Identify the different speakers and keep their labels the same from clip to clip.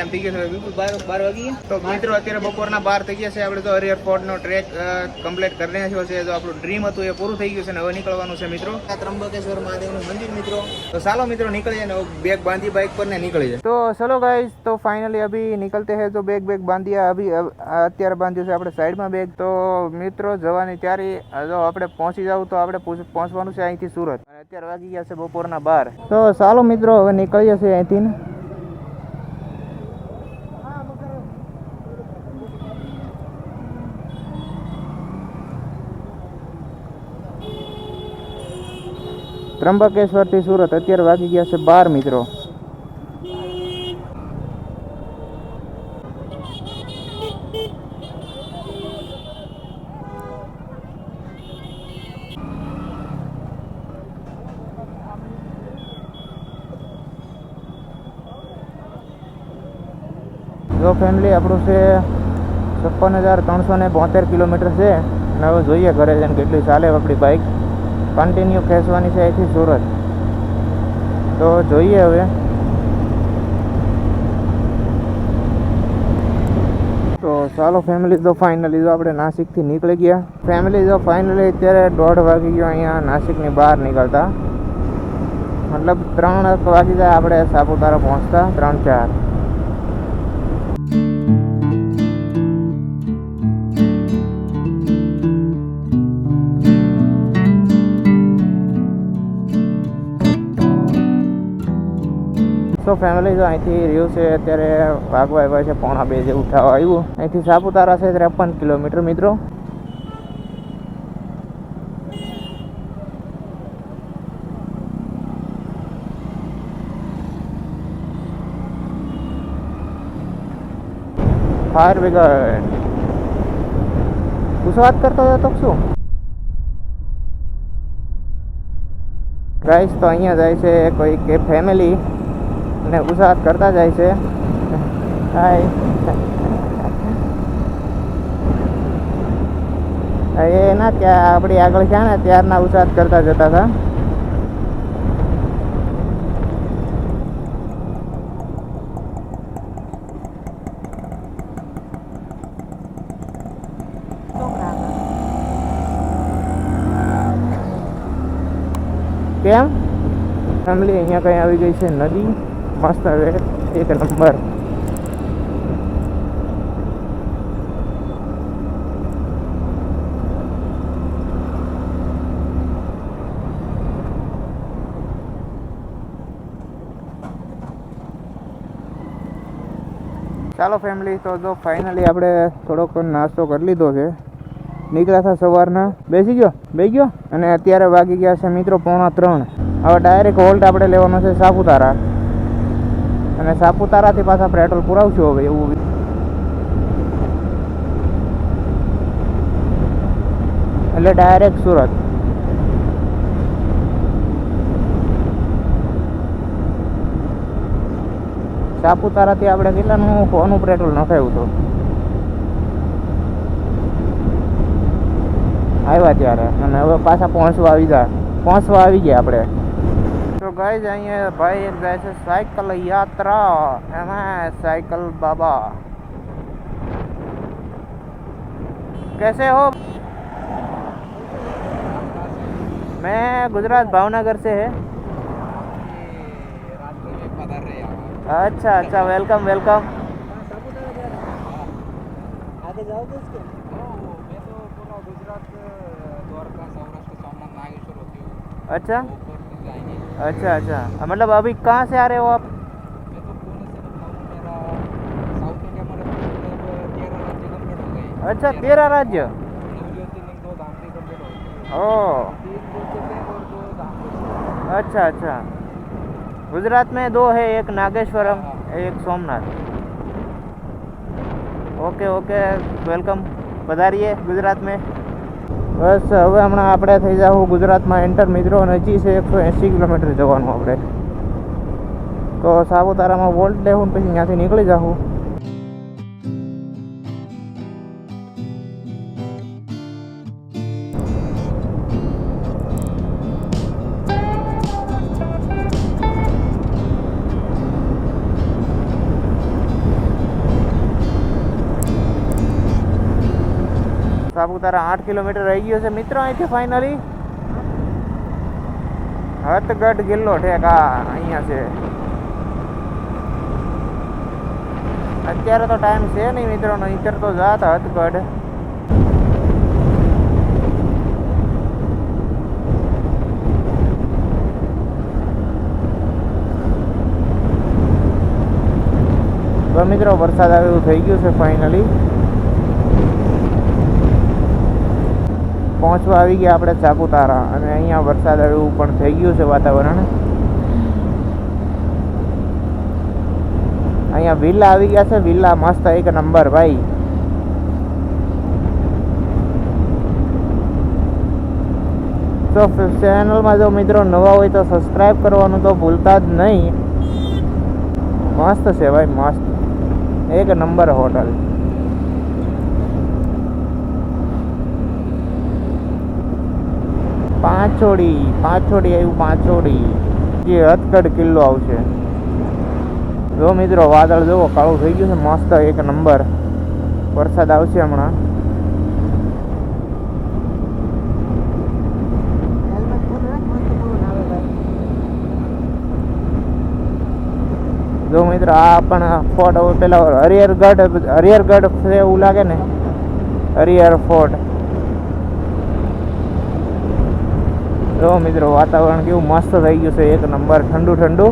Speaker 1: Time થઈ ગયો છે. બિલકુલ બાર બાર વાગી ગયા. તો મિત્રો અત્યારે બપોરના બાર થઈ ગયા છે. આપણે તો હરિહર ફોર્ટનો ટ્રેક કમ્પ્લીટ કરી રહ્યા છે તો આપણું ડ્રીમ હતું એ પૂરું થઈ ગયું છે ને હવે નીકળવાનું છે મિત્રો. આ ત્રંબકેશ્વર મહાદેવનું મંદિર મિત્રો. તો ચાલો મિત્રો નીકળીએ ને બેગ બાંધી બાઇક પર ને નીકળી જાય તો ચલો ગાઈઝ તો ફાઇનલી અભી નીકળતે હે તો બેગ બેગ બાંધ્યા અભી અત્યારે બાંધ્યું છે આપણે સાઈડમાં બેગ તો મિત્રો જવાની તૈયારી જો આપણે પહોંચી જાવ તો આપણે પહોંચવાનું છે અહીંથી સુરત. અને અત્યારે વાગી ગયા છે બપોરના બાર. તો ચાલો મિત્રો હવે નીકળીએ છીએ અહીંથી ત્રંબકેશ્વરથી સુરત અત્યારે વાગી ગયા છે બાર, મિત્રો. જો ફેમિલી આપણું છે છપ્પન હજાર ત્રણસો ને બોતેર કિલોમીટર છે. અને હવે જોઈએ ઘરે જઈને કેટલી ચાલે આપણી બાઇક કન્ટિન્યુ ખેંચવાની છે અહીંથી સુરત. તો જોઈએ હવે. તો ચાલો ફેમિલી તો ફાઇનલી જો આપણે નાસિકથી નીકળી ગયા. ફેમિલી જો ફાઇનલી અત્યારે દોઢ વાગી ગયો અહીંયા નાસિકની બહાર નીકળતા. મતલબ ત્રણ વાગી જાય આપણે સાપુતારા પહોંચતા, ત્રણ ચાર. સો ફેમિલી જો અહીંથી રહ્યું છે, અત્યારે વાગવા આવ્યા છે, પોણા બે જે ઉઠાવા આવ્યું. અહીંથી સાપુતારા છે, ત્રેપન કિલોમીટર મિત્રો. Fire brigade. શું વાત કરતો હતો તો શું? ગાઈસ તો અહીંયા જાય છે, કોઈ કે ફેમિલી અને ઉસાદ કરતા જાય છે. હાય. એ ના ત્યાં આપણી આગળ છે ને, ત્યારના ઉસાદ કરતા જતા હતા. કેમ? ફેમિલી અહીંયા કઈ આવી ગઈ છે નદી? મસ્ત હવે એક નંબર. ચાલો ફેમિલી તો જો ફાઇનલી આપણે થોડોક નાસ્તો કરી લીધો છે. નીકળ્યા હતા સવારના. બેસી ગયો? બેસી ગયો? અને અત્યારે વાગી ગયા છે મિત્રો પોણા ત્રણ. હવે ડાયરેક્ટ હોલ્ટ આપણે લેવાનો છે સાપુતારા. અને સાપુતારાથી પાછા પેટ્રોલ પુરાવશું હવે એવું એટલે ડાયરેક્ટ સુરત. સાપુતારાથી આપણે કેટલાનું કોનું પેટ્રોલ નખાયું હતું? આવ્યા ત્યારે અને હવે પાછા પહોંચવા આવી ગયા પહોંચવા આવી ગયા આપણે. गाइस आई है भाई जैसे साइकिल यात्रा। है ना साइकिल बाबा। कैसे हो? मैं गुजरात भावनगर से है। अच्छा अच्छा वेलकम वेलकम
Speaker 2: आगे जाओगे इसके मैं तो पूरा गुजरात द्वारका सौराष्ट्र नागेश्वर होती हूँ।
Speaker 1: अच्छा। अच्छा अच्छा। हाँ, मतलब अभी कहाँ से आ रहे हो आप? अच्छा तेरह राज्य? ओ अच्छा अच्छा। गुजरात में दो है एक नागेश्वरम एक Somnath. Okay okay welcome. पधारिए Gujarat में। બસ હવે હમણાં આપણે થઈ જાવ ગુજરાતમાં એન્ટર મિત્રો હજી છે એકસો એંસી કિલોમીટર જવાનું આપણે. તો સાપુતારામાં વોલ્ટ લેવું પછી ત્યાંથી નીકળી જાઉં સાપુતારા આઠ કિલોમીટર રહી ગયો છે મિત્રો અહીંથી ફાઇનલી હથગઢ ગિલ્લો ઠેક, આ અહીંયા છે. અત્યારે તો ટાઈમ છે નહીં મિત્રો નહીતર તો જાત હથગઢ. તો મિત્રો વરસાદ આવે એવું થઈ ગયું છે ફાઇનલી પહોંચવા આવી ગયા આપણે સાપુતારા અને અહીંયા વરસાદ એવું પણ થઈ ગયું છે વાતાવરણ. અહીંયા વિલ્લા આવી ગયા છે. વિલ્લા મસ્ત એક નંબર ભાઈ. તો ચેનલમાં જો મિત્રો નવા હોય તો સબસ્ક્રાઈબ કરવાનું તો ભૂલતા જ નહીં. મસ્ત છે ભાઈ, મસ્ત. એક નંબર હોટલ. પાંચોડી પાંચોડી આવ્યું, પાંચોડી. જે હથકડ કિલ્લો આવશે. જો મિત્રો, વાદળ જુઓ, કાળું થઈ ગયું છે, મસ્ત એક નંબર. વરસાદ આવશે હમણાં. જો મિત્રો, આ પણ ફોર્ટ, પેલા હરિહરગઢ છે એવું લાગે ને? હરિહર ફોર્ટ. જો મિત્રો વાતાવરણ કેવું મસ્ત થઈ ગયું છે, એક નંબર, ઠંડુ ઠંડુ.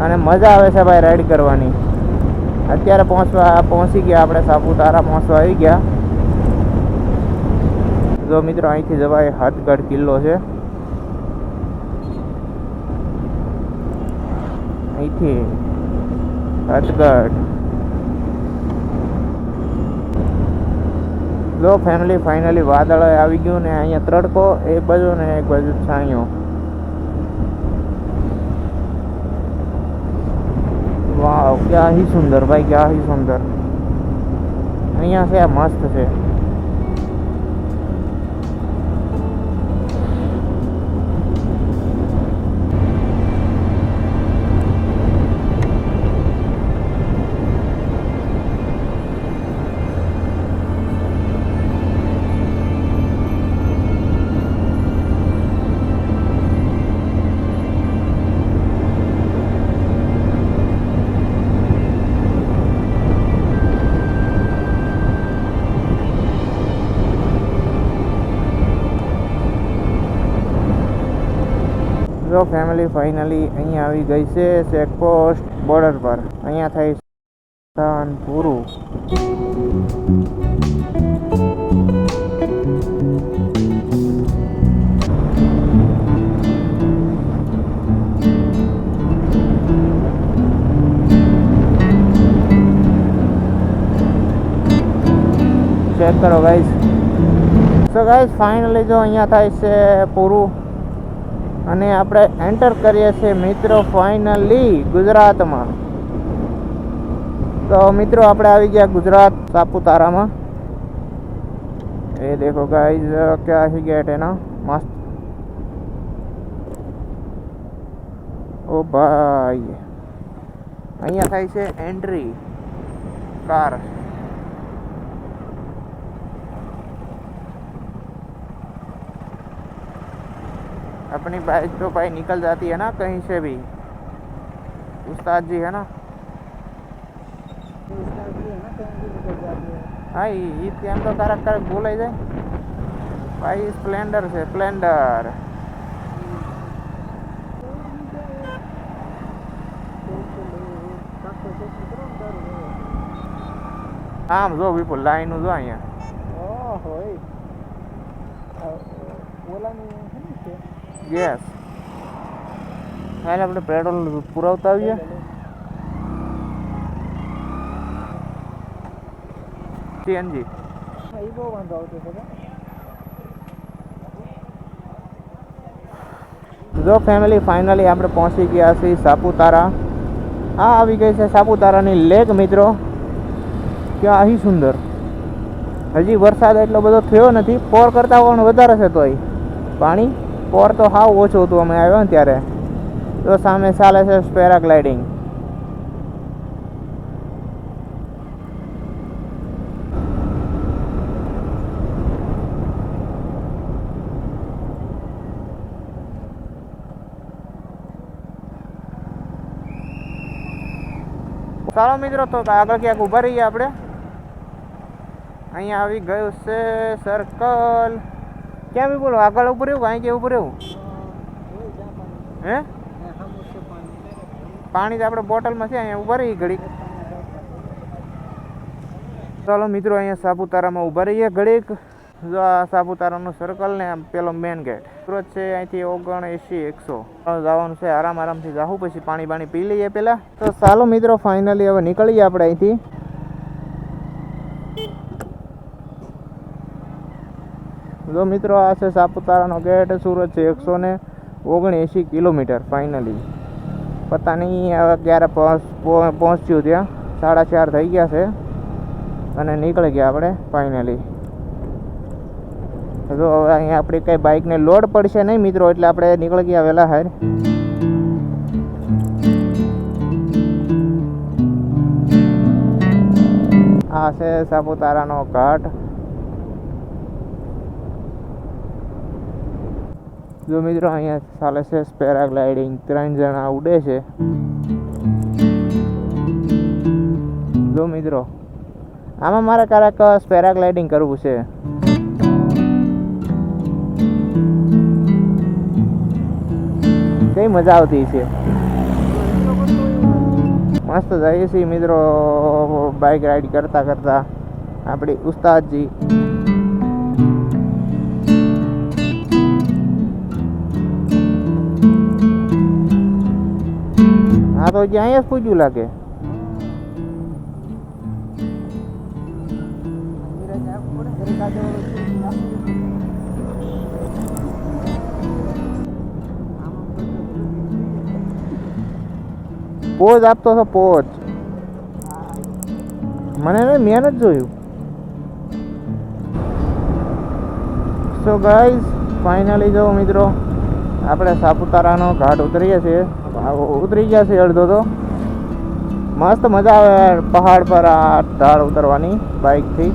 Speaker 1: અને મજા આવે છે ભાઈ રાઈડ કરવાની. અત્યારે પહોંચવા, પહોંચી ગયા આપણે, સાપુતારા પહોંચવા આવી ગયા. જો મિત્રો અહીંથી જવાય હાથગઢ કિલ્લો છે. અહીંથી હથગઢ જો ફેમિલી ફાઇનલી વાદળ આવી ગયું ને અહીંયા તડકો એક બાજુ ને એક બાજુ છાંયો. વાવ ક્યાં હી સુંદર, ભાઈ ક્યાં હી સુંદર. અહીંયા છે મસ્ત છે. જો ફેમિલી ફાઇનલી અહીંયા આવી ગઈ છે ચેકપોસ્ટ બોર્ડર પર. અહીંયા થાય સ્થાન પૂરું ચેક કરો ગાઈસ સો ગાઈસ ફાઇનલી જો અહીંયા થાય છે પૂરું. અને આપણે એન્ટર કરીએ છીએ મિત્રો ફાઇનલી ગુજરાતમાં. તો મિત્રો, આપણે આવી ગયા ગુજરાત સાપુતારામાં. એ દેખો ગાઈઝ ક્યાં હી ગેટ એના? મસ્ત. ઓ ભાઈ. અહીંયા થાય છે એન્ટ્રી કાર अपनी बाइक तो भाई निकल जाती है ना कहीं से भी उस्ताद जी है ना
Speaker 2: तो इसका भी है ना कहीं भी निकल जाती है
Speaker 1: હા એ એ ત્યાં તો તારા ક્યારેક બોલાઈ જાય ભાઈ સ્પ્લેન્ડર છે સ્પ્લેન્ડર આમ જો વિપુલ લાઈન જો અહીંયા
Speaker 2: ઓહો એ ઓલાની છે ને છે
Speaker 1: ગેસ હાલ આપણે પેટ્રોલ પુરાવતા આવીએ. સીએનજી
Speaker 2: બહુ વાંધો આવતો
Speaker 1: જો ફેમિલી ફાઇનલી આપણે પહોંચી ગયા છીએ સાપુતારા. આ આવી ગઈ છે સાપુતારાની લેક મિત્રો. ક્યાં અહીં સુંદર. હજી વરસાદ એટલો બધો થયો નથી. પોર કરતાં પણ વધારે છે તોય. પાણી? ફોર તો હાવ ઓછું હતું અમે આવ્યો ને ત્યારે. તો સામે ચાલે છે પેરાગ્લાઇડિંગ. ચાલો મિત્રો, તો આગળ ક્યાંક ઊભા રહીએ આપણે. અહીંયા આવી ગયું છે સર્કલ ક્યાં બી બોલો? આગળ ઉપર રહેવું અહીં કે ઉપર રહેવું? હે? પાણી તો આપણે બોટલમાં છે, અહીંયા ઊભા રહીએ ઘડીક. ચાલો મિત્રો, અહીંયા સાપુતારામાં ઊભા રહીએ ઘડીક. જો આ સાપુતારાનું સર્કલ ને પેલો મેન ગેટ સુરત છે, અહીંથી ઓગણ એસી એકસો જવાનું છે, આરામ આરામથી જાવું પછી પાણી બાણી પી લઈએ પહેલાં. તો ચાલો મિત્રો ફાઇનલી હવે નીકળીએ આપણે અહીંથી. જો મિત્રો આ છે સાપુતારાનો ગેટ, સુરત છે એકસો ને ઓગણએંશી કિલોમીટર ફાઇનલી પતા નહીં હવે ક્યારે પહોંચ્યું ત્યાં. સાડા ચાર થઈ ગયા છે અને નીકળી ગયા આપણે ફાઇનલી તો હવે અહીંયા આપણી કંઈ બાઇકને લોડ પડશે નહીં મિત્રો, એટલે આપણે નીકળી ગયા વહેલા હાર. આ છે સાપુતારાનો ઘાટ. જો મિત્રો, અહીંયા ચાલે છે પેરાગ્લાઇડિંગ. ત્રણ જણા ઉડે છે. જો મિત્રો, આમાં મારે ક્યારેક પેરાગ્લાઇડિંગ કરવું છે. કઈ મજા આવતી છે? મસ્ત જઈએ છીએ મિત્રો, બાઇક રાઈડ કરતા કરતા. આપણી ઉસ્તાદજી. તો જ્યાં અહીંયા જ લાગે. પોઝ આપતો હતો પોઝ મને નહીં મેં જ જોયું. સો ગાઈઝ ફાઇનલી જો મિત્રો. આપણે સાપુતારાનો ઘાટ ઉતરીએ છીએ. ઉતરી ગયા છે અડધો તો. મસ્ત મજા આવે પહાડ પર આ ઢાળ ઉતરવાની બાઇકથી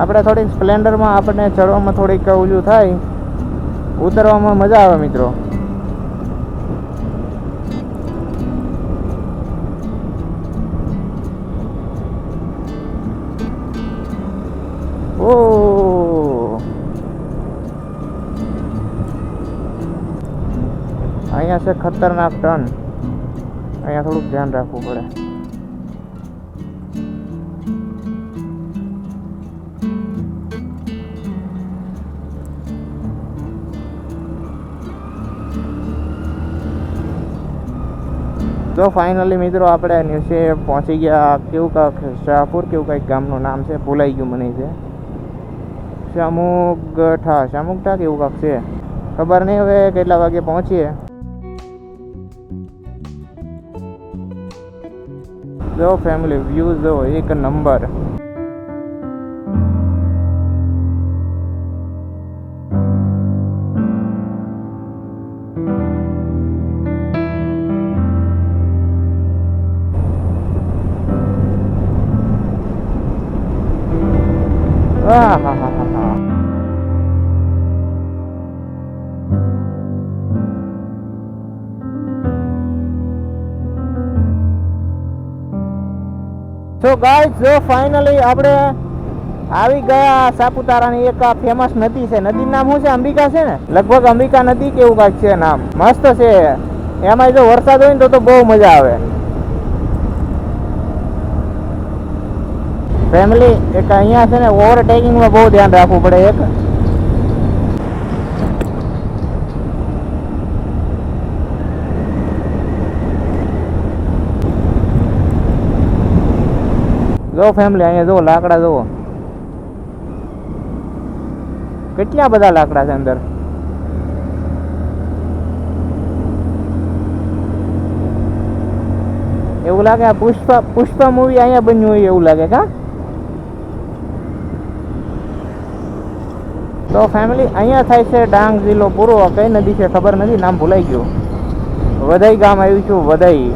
Speaker 1: આપણે થોડીક સ્પ્લેન્ડરમાં આપણને ચડવામાં થોડીક ઓલું થાય. ઉતરવામાં મજા આવે મિત્રો. છે ખતરનાક ટર્ન અહીંયા થોડુંક ધ્યાન રાખવું પડે. તો ફાઇનલી મિત્રો આપણે નીચે પહોંચી ગયા. કેવું કાંક શાહપુર, કેવું કંઈક ગામનું નામ છે, ભૂલાઈ ગયું મને છે. શામુગઠા શામુગઠા કેવું કાંક છે? ખબર નહીં હવે કેટલા વાગે પહોંચીએ. જો ફેમિલી વ્યૂઝ જો એક નંબર સો ગાઈસ જો ફાઇનલી આપણે આવી ગયા સાપુતારાની એક ફેમસ નદી છે. નદીનું નામ શું છે? અંબિકા છે ને? લગભગ અંબિકા નદી કેવું કાંઈક છે નામ. મસ્ત છે. એમાં જો વરસાદ હોય ને તો તો બહુ મજા આવે. ફેમિલી એક અહીંયા છે ને ઓવરટેકિંગમાં બહુ ધ્યાન રાખવું પડે. એક જો ફેમિલી અહીંયા જો લાકડા જુઓ. કેટલા બધા લાકડા છે અંદર? એવું લાગે આ પુષ્પા પુષ્પા મૂવી અહીંયા બન્યું હોય એવું લાગે કા? તો ફેમિલી અહીંયા થાય છે ડાંગ જિલ્લો પૂરો કઈ નદી છે ખબર નથી, નામ ભૂલાઈ ગયું. વધાઈ ગામ આવ્યું છું વધાઈ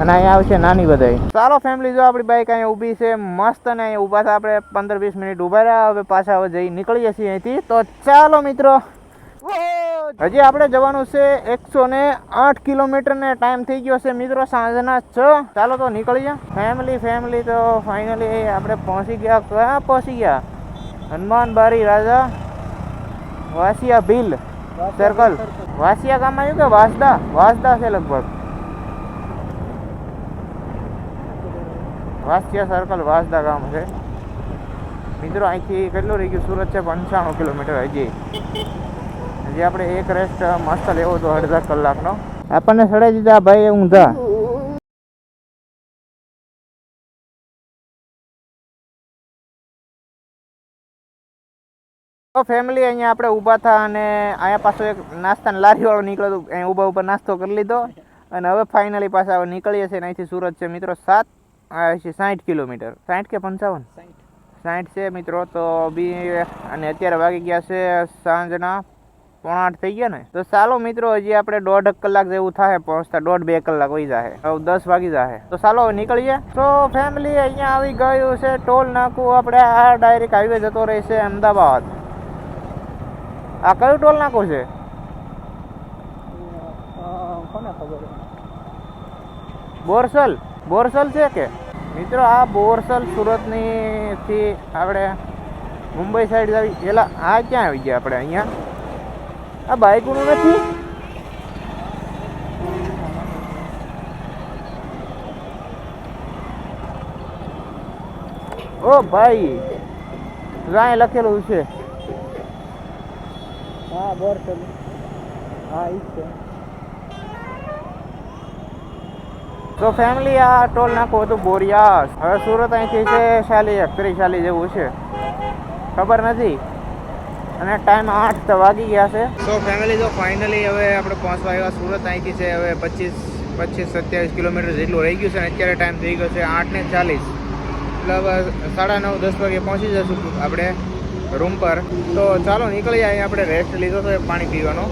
Speaker 1: અને અહીંયા આવશે નાની બધાય. ચાલો ફેમિલી જો આપણી બાઈક અહીંયા ઊભી છે મસ્ત અને અહીંયા ઊભા હતા આપણે પંદર વીસ મિનિટ ઊભા રહ્યા હવે પાછા હવે જઈ નીકળીએ છીએ અહીંથી. તો ચાલો મિત્રો. હજી આપણે જવાનું છે એકસો ને આઠ કિલોમીટર ને ટાઈમ થઈ ગયો છે મિત્રો સાંજના છ. ચાલો તો નીકળીએ. ફેમિલી ફેમિલી તો ફાઇનલી આપણે પહોંચી ગયા. ક્યાં પહોંચી ગયા? હનુમાન બારી રાજા વાસિયા ભીલ સર્કલ વાસિયા ગામમાં આવ્યું કે વાસદા? વાસદા છે લગભગ. વાસિયા સર્કલ વાસદા ગામ છે. મિત્રો, અહીંથી કેટલું રહી ગયું? સુરત છે પંચાણું કિલોમીટર હજી. હજી આપણે એક રેસ્ટ મસ્ત લેવો હતો અડધા કલાકનો. આપણને સડાઈ દીધા ભાઈ ઊંધા. તો ફેમિલી અહીંયા આપણે ઊભા થા અને અહીંયા પાછો એક નાસ્તાની લારીવાળો નીકળ્યો હતો અહીંયા ઊભા ઉપર નાસ્તો કરી લીધો. અને હવે ફાઇનલી પાછા નીકળીએ છીએ અહીંથી સુરત છે. મિત્રો, સાત છે સાઠ કિલોમીટર. સાઠ કે પંચાવન? સાઠ. છે મિત્રો તો બી અને અત્યારે વાગી ગયા છે સાંજના પોણા આઠ થઈ ગયા ને. તો ચાલો મિત્રો હજી આપણે દોઢ કલાક જેવું થાય પહોંચતા દોઢ બે કલાક હોઈ જાય હવે દસ વાગી જાય તો ચાલો હવે નીકળીએ તો ફેમિલી અહીંયા આવી ગયું છે ટોલ નાકું આપણે આ ડાયરેક્ટ હાઈવે જતો રહેશે અમદાવાદ. આ કયું ટોલ નાકું છે?
Speaker 2: અ, કોને ખબર?
Speaker 1: બોરસલ? બોરસલ છે કે? મિત્રો, આ બોરસલ સુરતની થી આપણે મુંબઈ સાઈડ આવી પેલા આ ક્યાં આવી ગયા આપણે અહીંયા? આ બાઇકનું નથી? ઓ ભાઈ રાય લખેલું છે.
Speaker 2: હા, બોરસલ. હા, ઈ છે.
Speaker 1: તો ફેમિલી આ ટોલ નાખવું હતું બોરિયાસ. હવે સુરત અહીંથી છે શાલી એકત્રીસ શાલી જેવું છે. ખબર નથી? અને ટાઈમ આઠ તો વાગી ગયા છે. તો ફેમિલી તો ફાઇનલી હવે આપણે પહોંચવા આવ્યા સુરત અહીંથી છે, હવે પચીસ પચીસ, સત્યાવીસ કિલોમીટર જેટલું રહી ગયું છે અને અત્યારે ટાઈમ થઈ ગયો છે આઠ ને ચાલીસ. હવે સાડા નવ, દસ વાગે પહોંચી જશું આપણે રૂમ પર. તો ચાલો નીકળી જાય આપણે રેસ્ટ લીધો તો પાણી પીવાનો.